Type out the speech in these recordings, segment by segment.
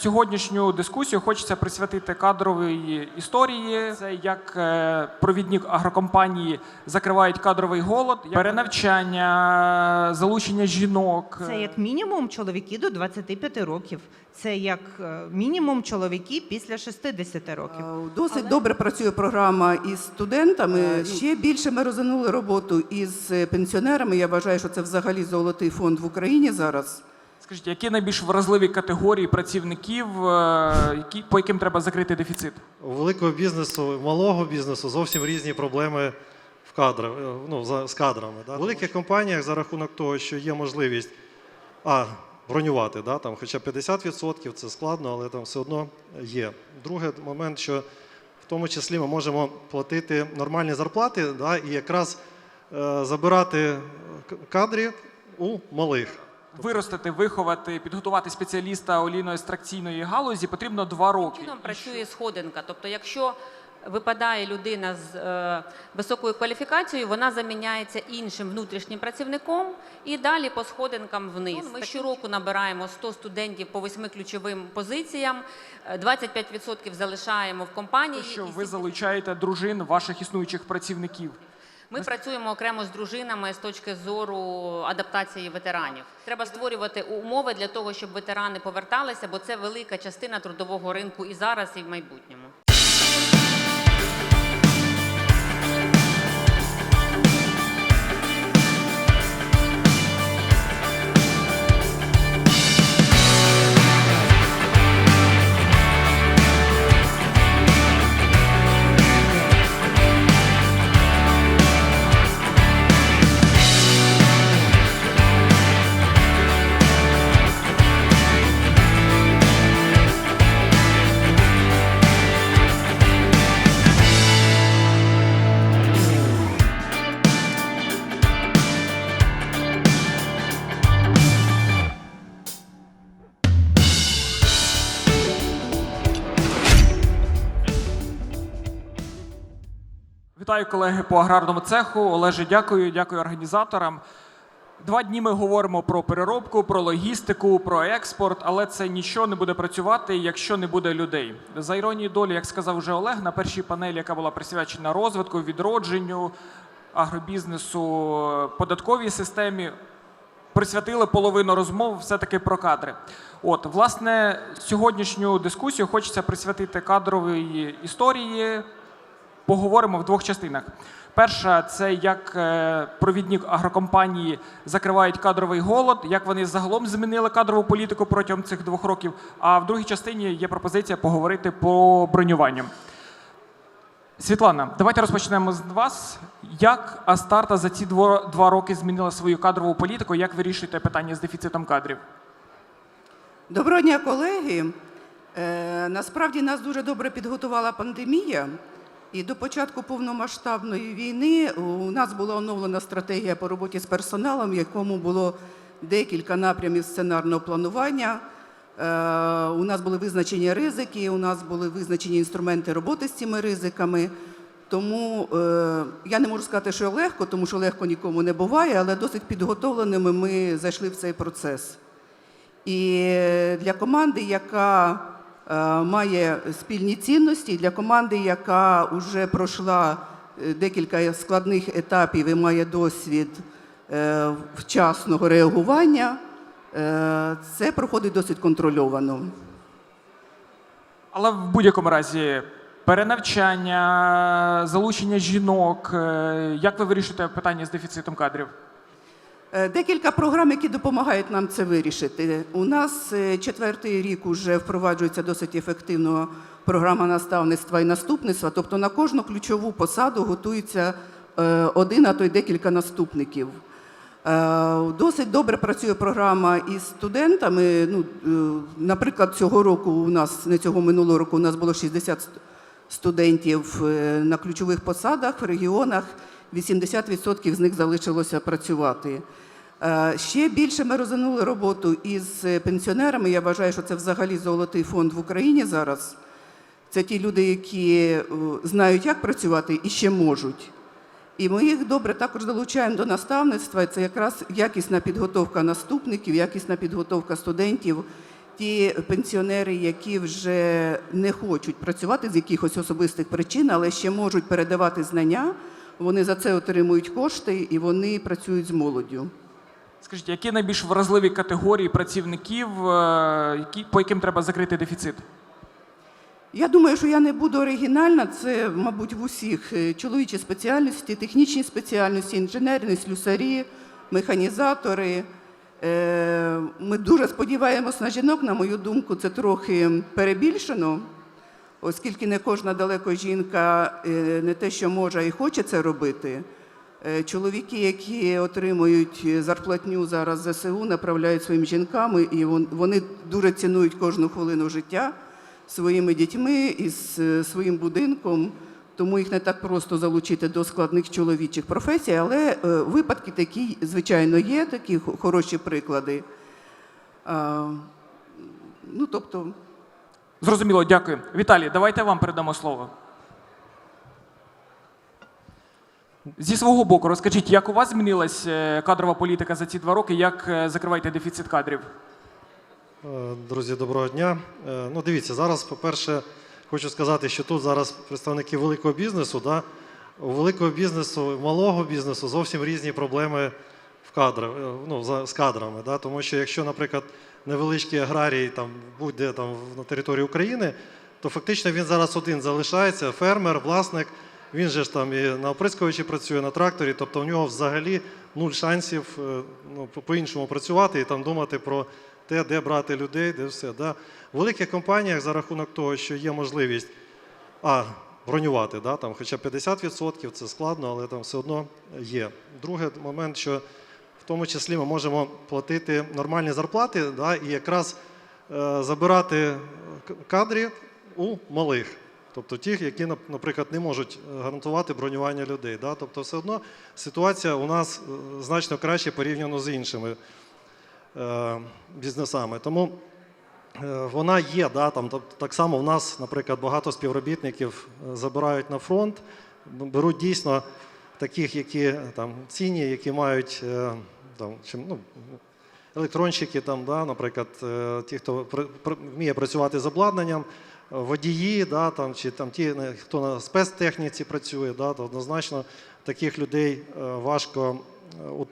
сьогоднішню дискусію хочеться присвятити кадровій історії. Це як е, провідник агрокомпанії закривають кадровий голод, перенавчання, залучення жінок. Це як мінімум чоловіки до 25 років. Це як е, мінімум чоловіки після 60 років. Е, Досить добре працює програма із студентами. Ще більше ми розглянули роботу із пенсіонерами. Я вважаю, що це взагалі золотий фонд в Україні зараз. Скажіть, які найбільш вразливі категорії працівників, е, які, по яким треба закрити дефіцит? У великого бізнесу, у малого бізнесу зовсім різні проблеми в кадрах, е, ну, з кадрами. Да? В великих компаніях за рахунок того, що є можливість а, бронювати, да? там, хоча 50% це складно, але там все одно є. Другий момент, що в тому числі ми можемо платити нормальні зарплати да? і якраз е, забирати к- кадрів у малих. Виростити, виховати, підготувати спеціаліста олійно-екстракційної галузі потрібно два роки. чином працює сходинка. Тобто, якщо випадає людина з е, високою кваліфікацією, вона заміняється іншим внутрішнім працівником і далі по сходинкам вниз. Ми щороку набираємо 100 студентів по восьми ключовим позиціям, е, 25% залишаємо в компанії. Що і ви залучаєте дружин ваших існуючих працівників? Ми працюємо окремо з дружинами з точки зору адаптації ветеранів. Треба створювати умови для того, щоб ветерани поверталися, бо це велика частина трудового ринку і зараз, і в майбутньому. Вітаю колеги по аграрному цеху. Олеже, дякую, дякую організаторам. Два дні ми говоримо про переробку, про логістику, про експорт, але це нічого не буде працювати, якщо не буде людей. За іронією долі, як сказав вже Олег, на першій панелі, яка була присвячена розвитку, відродженню агробізнесу, податковій системі, присвятили половину розмов все-таки про кадри. От, власне, сьогоднішню дискусію хочеться присвятити кадровій історії, поговоримо в двох частинах. Перша це як е, провідник агрокомпанії закривають кадровий голод, як вони загалом змінили кадрову політику протягом цих двох років. А в другій частині є пропозиція поговорити по бронюванню. Світлана, давайте розпочнемо з вас. Як Астарта за ці два роки змінила свою кадрову політику? Як вирішуєте питання з дефіцитом кадрів? Доброго дня, колеги. Е, насправді нас дуже добре підготувала пандемія. І до початку повномасштабної війни у нас була оновлена стратегія по роботі з персоналом, в якому було декілька напрямів сценарного планування. Е, у нас були визначені ризики, у нас були визначені інструменти роботи з цими ризиками. Тому е, я не можу сказати, що легко, тому що легко нікому не буває, але досить підготовленими ми зайшли в цей процес. І для команди, яка має спільні цінності, для команди, яка вже пройшла е, декілька складних етапів і має досвід е, вчасного реагування, е, це проходить досить контрольовано. Але в будь-якому разі перенавчання, залучення жінок. е, Як ви вирішуєте питання з дефіцитом кадрів? Е, Декілька програм, які допомагають нам це вирішити. У нас е, четвертий рік вже впроваджується досить ефективно програма наставництва і наступництва. Тобто на кожну ключову посаду готується е, один, а то й декілька наступників. Досить добре працює програма із студентами. Ну, наприклад, цього року у нас не цього минулого року у нас було 60 студентів на ключових посадах в регіонах. 80% з них залишилося працювати. Е, Ще більше ми розглянули роботу із е, пенсіонерами. Я вважаю, що це взагалі золотий фонд в Україні зараз. Це ті люди, які е, знають, як працювати і ще можуть. І ми їх добре також залучаємо до наставництва. Це якраз якісна підготовка наступників, якісна підготовка студентів, ті пенсіонери, які вже не хочуть працювати з якихось особистих причин, але ще можуть передавати знання, вони за це отримують кошти і вони працюють з молоддю. Скажіть, які найбільш вразливі категорії працівників, е, які, по яким треба закрити дефіцит? Я думаю, що я не буду оригінальна. Це, мабуть, в усіх е, чоловічі спеціальності, технічні спеціальності, інженерні, слюсарі, механізатори. Е, Ми дуже сподіваємось на жінок. На мою думку, це трохи перебільшено, оскільки не кожна далеко жінка е, не те, що може й хоче це робити. Е, Чоловіки, які отримують зарплатню зараз ЗСУ, направляють своїм жінкам, і вони дуже цінують кожну хвилину життя своїми дітьми і з е, своїм будинком. Тому їх не так просто залучити до складних чоловічих професій, але випадки такі, звичайно, є, такі хороші приклади. Ну, тобто, Зрозуміло, дякую. Віталій, давайте вам передамо слово. Зі свого боку, розкажіть, як у вас змінилась е, кадрова політика за ці два роки, як е, закриваєте дефіцит кадрів? Е, Друзі, доброго дня. Ну, дивіться, зараз, по-перше, хочу сказати, що тут зараз представники великого бізнесу. Да? У великого бізнесу, малого бізнесу зовсім різні проблеми в кадрах, е, ну, з кадрами. Да? Тому що якщо, наприклад, невеличкий аграрій там, будь-де там, на території України, то фактично він зараз один залишається, фермер, власник. Він же ж там і на оприскувачі працює, на тракторі, тобто в нього взагалі нуль шансів е, ну, по- по-іншому працювати і там думати про те, де брати людей, де все. Да? В великих компаніях за рахунок того, що є можливість а, бронювати, да, там, хоча 50% це складно, але там все одно є. Другий момент, що тому числі ми можемо платити нормальні зарплати да, і якраз е, забирати к- кадрів у малих. Тобто тих, які, наприклад, не можуть е, гарантувати бронювання людей. Да? Тобто, все одно ситуація у нас е, значно краще порівняно з іншими е, бізнесами. Тому е, вона є. Да, там, так само в нас, наприклад, багато співробітників е, забирають на фронт, беруть дійсно таких, які е, там, цінні, які мають е, там, чим, ну, електронщики, там, да, наприклад, е, ті, хто вміє працювати з обладнанням, водії, да, там, чи там, ті, е, хто на спецтехніці працює, да, то однозначно таких людей е, важко ну,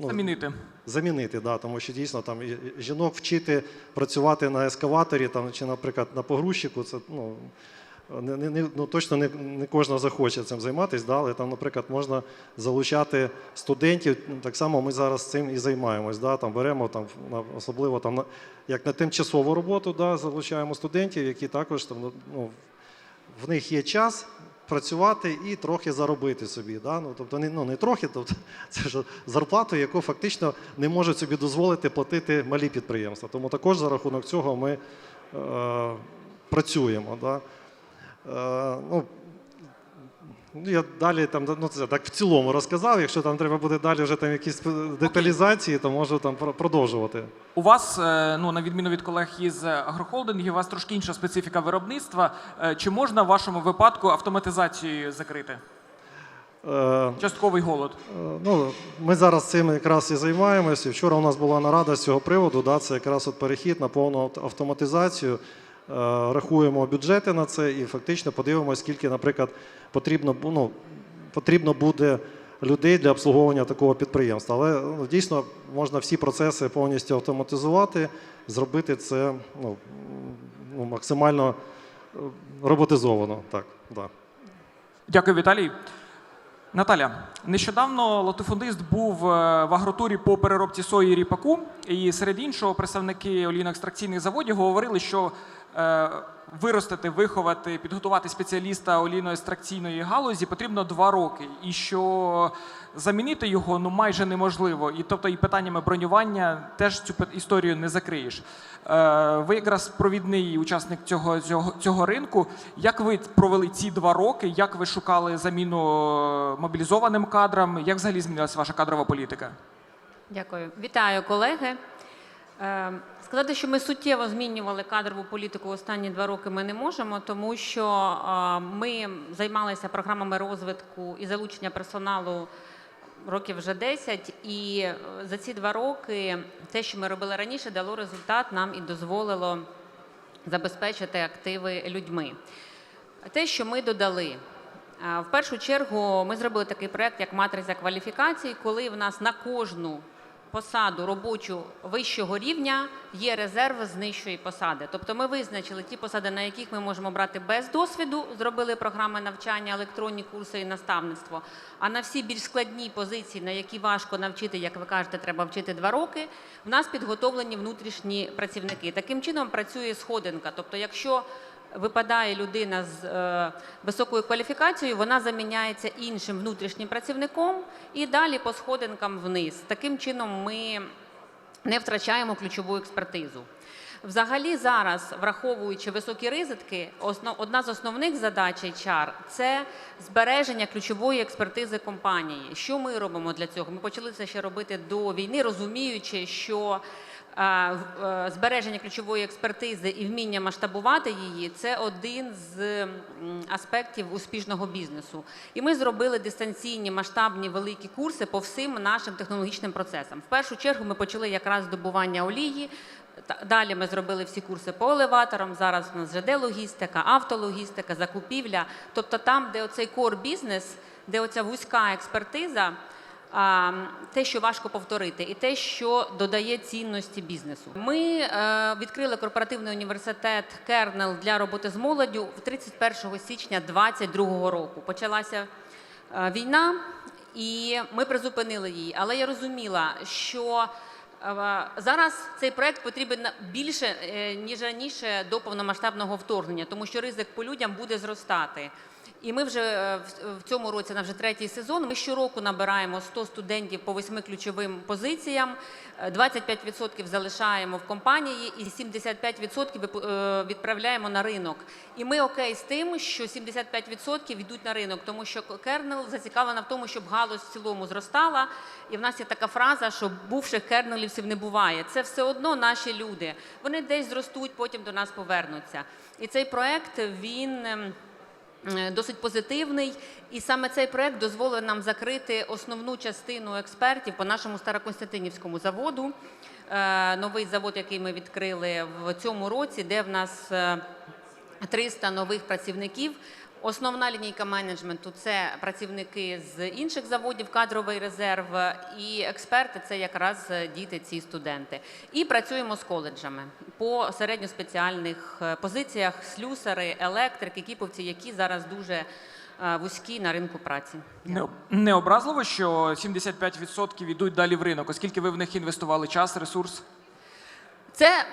ну, Замінити. замінити, да, тому що дійсно там жінок вчити працювати на ескаваторі там, чи, наприклад, на погрузчику, це ну, не, не, ну, точно не, не кожна захоче цим займатися, да, але там, наприклад, можна залучати студентів. Так само ми зараз цим і займаємось. Да, там беремо там, особливо там, як на тимчасову роботу, да, залучаємо студентів, які також там, ну, в них є час працювати і трохи заробити собі. Да? Ну, тобто не, ну, не трохи, тобто це ж зарплату, яку фактично не можуть собі дозволити платити малі підприємства. Тому також за рахунок цього ми е, працюємо. Да? Е, ну, я далі там ну, це так в цілому розказав. Якщо там треба буде далі вже там якісь деталізації, то можу там продовжувати. У вас, е, ну на відміну від колег із агрохолдингів, у вас трошки інша специфіка виробництва. Е, Чи можна в вашому випадку автоматизацією закрити? Частковий голод. Ну, ми зараз цим якраз і займаємося. Вчора у нас була нарада з цього приводу. Да, це якраз от перехід на повну автоматизацію. Е, Рахуємо бюджети на це і фактично подивимося, скільки, наприклад, потрібно, ну, потрібно буде людей для обслуговування такого підприємства. Але ну, дійсно можна всі процеси повністю автоматизувати, зробити це ну, ну, максимально е, роботизовано. Так, да. Дякую, Віталій. Наталя, нещодавно латифундист був е, в агротурі по переробці сої і ріпаку, і серед іншого представники олійно-екстракційних заводів говорили, що е, виростити, виховати, підготувати спеціаліста олійно-екстракційної галузі потрібно два роки, і що замінити його ну майже неможливо. І тобто і питаннями бронювання теж цю історію не закриєш. Е, ви якраз провідний учасник цього, цього, цього ринку. Як ви провели ці два роки? Як ви шукали заміну мобілізованим кадрам? Як взагалі змінилася ваша кадрова політика? Дякую. Вітаю, колеги. Е, Сказати, що ми суттєво змінювали кадрову політику останні два роки, ми не можемо, тому що е, ми займалися програмами розвитку і залучення персоналу років вже 10, і е, за ці два роки те, що ми робили раніше, дало результат нам і дозволило забезпечити активи людьми. Те, що ми додали. Е, В першу чергу ми зробили такий проект, як матриця кваліфікацій, коли в нас на кожну посаду робочу вищого рівня є резерв з нижчої посади. Тобто ми визначили ті посади, на яких ми можемо брати без досвіду, зробили програми навчання, електронні курси і наставництво. А на всі більш складні позиції, на які важко навчити, як ви кажете, треба вчити два роки. В нас підготовлені внутрішні працівники. Таким чином працює сходинка. Тобто, якщо випадає людина з е, високою кваліфікацією, вона заміняється іншим внутрішнім працівником і далі по сходинкам вниз. Таким чином ми не втрачаємо ключову експертизу. Взагалі, зараз, враховуючи високі ризики, одна з основних задач HR – це збереження ключової експертизи компанії. Що ми робимо для цього? Ми почали це ще робити до війни, розуміючи, що збереження ключової експертизи і вміння масштабувати її це один з аспектів успішного бізнесу. І ми зробили дистанційні масштабні великі курси по всім нашим технологічним процесам. В першу чергу ми почали якраз добування олії. Далі ми зробили всі курси по елеваторам. Зараз у нас ЖД логістика, автологістика, закупівля. Тобто там, де оцей кор бізнес, де оця вузька експертиза, те, що важко повторити, і те, що додає цінності бізнесу. Ми е, відкрили корпоративний університет Кернел для роботи з молоддю в 31 січня 2022 року. Почалася е, війна, і ми призупинили її. Але я розуміла, що е, зараз цей проект потрібен більше ніж раніше до повномасштабного вторгнення, тому що ризик по людям буде зростати. І ми вже е, в- цьому році на вже третій сезон. Ми щороку набираємо 100 студентів по восьми ключовим позиціям. е, 25% залишаємо в компанії і 75% випу- е, відправляємо на ринок. І ми окей з тим, що 75% йдуть на ринок, тому що кернел зацікавлена в тому, щоб галузь в цілому зростала. І в нас є така фраза, що бувших кернелівців не буває. Це все одно наші люди. Вони десь зростуть, потім до нас повернуться. І цей проект він. Е, Досить позитивний, і саме цей проект дозволив нам закрити основну частину експертів по нашому Староконстантинівському заводу. Е, Новий завод, який ми відкрили в цьому році, де в нас е, 300 нових працівників. Основна лінійка менеджменту це працівники з інших заводів, кадровий резерв, і експерти це якраз діти, ці студенти. І працюємо з коледжами по середньоспеціальних е, позиціях слюсари, електрики, кіповці, які зараз дуже е, вузькі на ринку праці. Не, не образливо, що 75% йдуть далі в ринок, оскільки ви в них інвестували час, ресурс. Це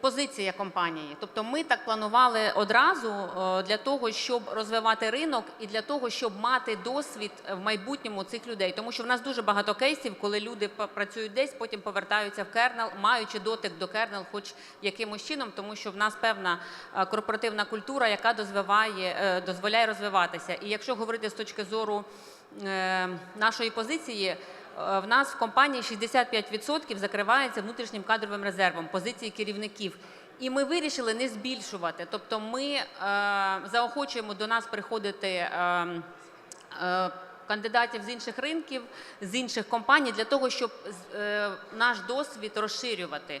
позиція компанії. Тобто ми так планували одразу для того, щоб розвивати ринок і для того, щоб мати досвід в майбутньому цих людей. Тому що в нас дуже багато кейсів, коли люди працюють десь, потім повертаються в кернел, маючи дотик до кернел, хоч якимось чином, тому що в нас певна е, корпоративна культура, яка е, дозволяє розвиватися. І якщо говорити з точки зору е, нашої позиції. Е, В нас в компанії 65% закривається внутрішнім кадровим резервом позиції керівників. І ми вирішили не збільшувати. Тобто ми е, заохочуємо до нас приходити е, е, кандидатів з інших ринків, з інших компаній, для того, щоб е, наш досвід розширювати,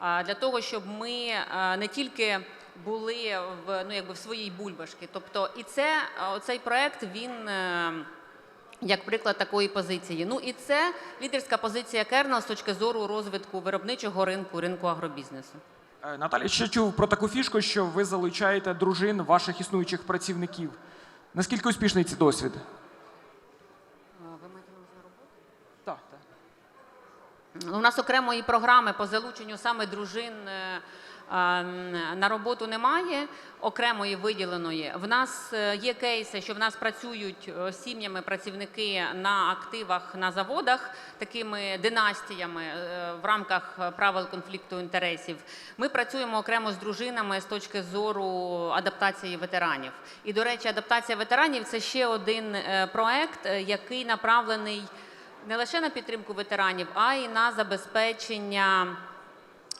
для того, щоб ми е, не тільки були в, ну, якби в своїй бульбашці. Тобто, і це е, цей проект він. е, як приклад такої позиції. Ну і це лідерська позиція Кернел з точки зору розвитку виробничого ринку, ринку агробізнесу. Е, Наталя, ще чув про таку фішку, що ви залучаєте дружин ваших існуючих працівників. Наскільки успішний цей досвід? Ви маєте роботу? Так, так. У нас окремої програми по залученню саме дружин е, на роботу немає, окремої виділеної. В нас е, є кейси, що в нас працюють е, сім'ями працівники на активах на заводах, такими династіями е, в рамках правил конфлікту інтересів. Ми працюємо окремо з дружинами з точки зору адаптації ветеранів. І, до речі, адаптація ветеранів це ще один проект, який направлений не лише на підтримку ветеранів, а й на забезпечення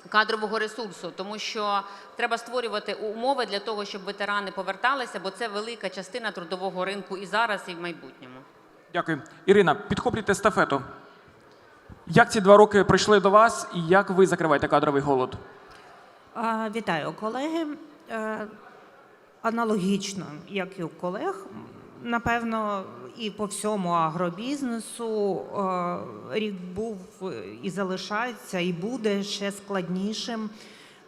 кадрового ресурсу, тому що треба створювати умови для того, щоб ветерани поверталися, бо це велика частина трудового ринку і зараз, і в майбутньому. Дякую. Ірина, підхоплюйте естафету. Як ці два роки прийшли до вас і як ви закриваєте кадровий голод? А, Вітаю, колеги. Е, Аналогічно, як і у колег, напевно, і по всьому агробізнесу е, рік був і залишається, і буде ще складнішим.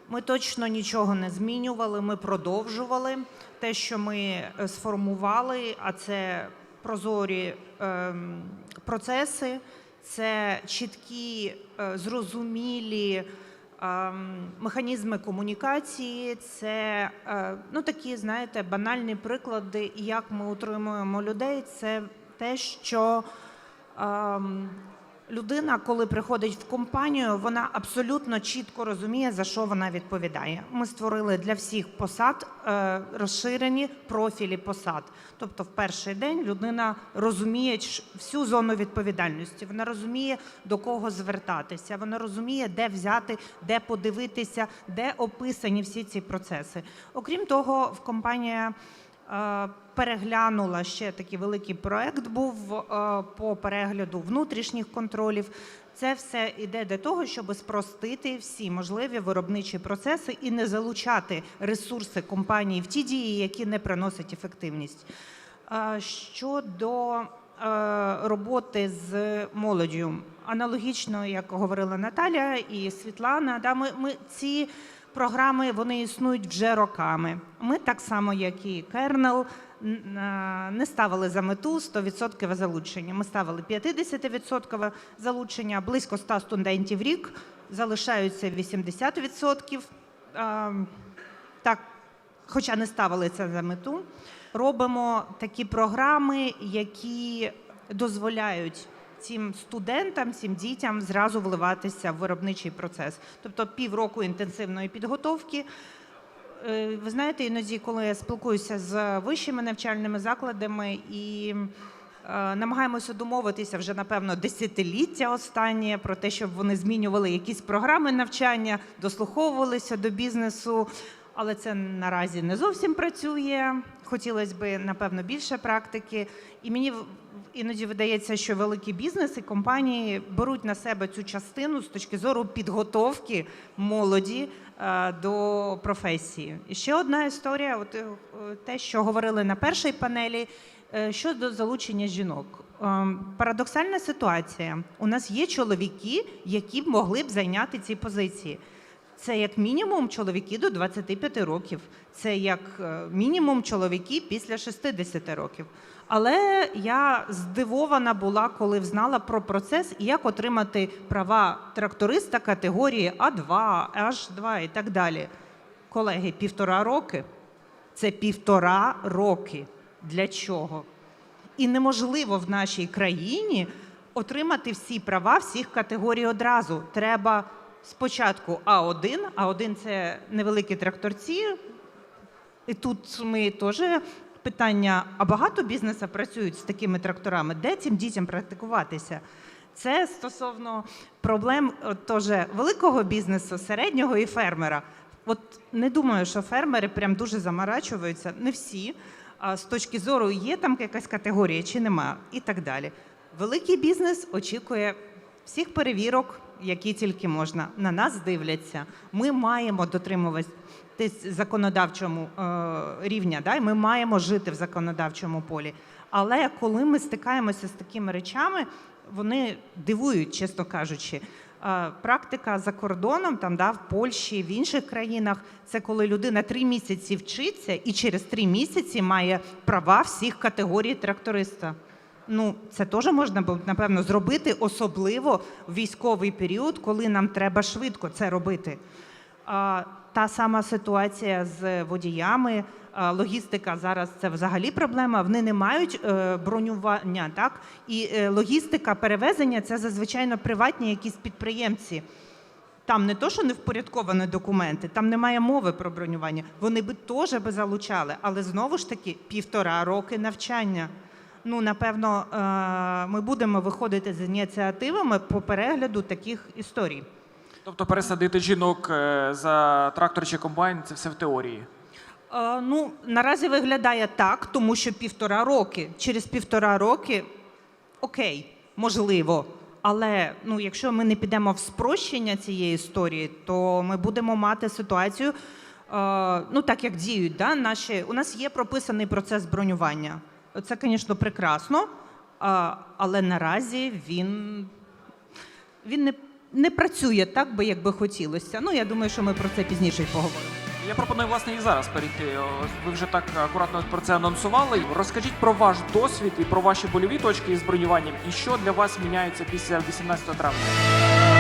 Ми точно нічого не змінювали, ми продовжували те, що ми е, сформували, а це прозорі ем, процеси, це чіткі, е, зрозумілі механізми комунікації, це е, ну, такі, знаєте, банальні приклади, як ми утримуємо людей. Це те, що людина, коли приходить в компанію, вона абсолютно чітко розуміє, за що вона відповідає. Ми створили для всіх посад е, розширені профілі посад. Тобто, в перший день людина розуміє всю зону відповідальності. Вона розуміє, до кого звертатися. Вона розуміє, де взяти, де подивитися, де описані всі ці процеси. Окрім того, в компанія. Переглянула ще такий великий проект був е, по перегляду внутрішніх контролів. Це все йде до того, щоб спростити всі можливі виробничі процеси і не залучати ресурси компанії в ті дії, які не приносять ефективність. Е, Щодо е, роботи з молоддю, аналогічно, як говорила Наталя і Світлана, да, ми, ми ці програми вони існують вже роками. Ми так само, як і Кернел, не ставили за мету 100% залучення. Ми ставили 50% залучення, близько 100 студентів рік, залишаються 80%. Ем, Так, хоча не ставили це за мету, робимо такі програми, які дозволяють цим студентам, цим дітям зразу вливатися в виробничий процес. Тобто півроку інтенсивної підготовки. Е, Ви знаєте, іноді, коли я спілкуюся з вищими навчальними закладами і е, намагаємося домовитися вже напевно десятиліття останнє про те, щоб вони змінювали якісь програми навчання, дослуховувалися до бізнесу. Але це наразі не зовсім працює. Хотілося б, напевно, більше практики. І мені іноді видається, що великі бізнеси, компанії беруть на себе цю частину з точки зору підготовки молоді е, до професії. І ще одна історія: от е, те, що говорили на першій панелі. е, Щодо залучення жінок, парадоксальна ситуація. У нас є чоловіки, які б могли б зайняти ці позиції. Це як мінімум чоловіки до 25 років. Це як мінімум чоловіки після 60 років. Але я здивована була, коли взнала про процес і як отримати права тракториста категорії А2, H2 і так далі. Колеги, півтора роки це півтора роки. Для чого? І неможливо в нашій країні отримати всі права всіх категорій одразу. Треба спочатку А1, А1 це невеликі тракторці. І тут ми теж питання: а багато бізнесу працюють з такими тракторами? Де цим дітям практикуватися? Це стосовно проблем теж великого бізнесу, середнього і фермера. От не думаю, що фермери прям дуже заморачуються. Не всі. А з точки зору є там якась категорія чи нема, і так далі. Великий бізнес очікує всіх перевірок, які тільки можна. На нас дивляться. Ми маємо дотримуватись законодавчому е, рівня, да? ми маємо жити в законодавчому полі. Але коли ми стикаємося з такими речами, вони дивують, чесно кажучи. Е, Практика за кордоном, там да, в Польщі, в інших країнах, це коли людина три місяці вчиться і через три місяці має права всіх категорій тракториста. Ну, це теж можна було, напевно, зробити, особливо в військовий період, коли нам треба швидко це робити. А, Та сама ситуація з водіями. Логістика зараз це взагалі проблема. Вони не мають е, бронювання, так і е, логістика перевезення це зазвичай приватні якісь підприємці. Там не то, що не впорядковані документи, там немає мови про бронювання. Вони би теж би залучали, але знову ж таки півтора роки навчання. Ну, напевно, е, ми будемо виходити з ініціативами по перегляду таких історій. Тобто пересадити жінок е, за трактор чи комбайн це все в теорії. Е, Ну, наразі виглядає так, тому що півтора роки. Через півтора роки окей, можливо. Але ну, якщо ми не підемо в спрощення цієї історії, то ми будемо мати ситуацію, ну так як діють, да, наші, у нас є прописаний процес бронювання. Це, звісно, прекрасно, але наразі він, він не, не працює так, би, як би хотілося. Ну, я думаю, що ми про це пізніше й поговоримо. Я пропоную власне і зараз перейти. Ви вже так акуратно про це анонсували. Розкажіть про ваш досвід і про ваші больові точки із бронюванням, і що для вас міняється після 18 травня.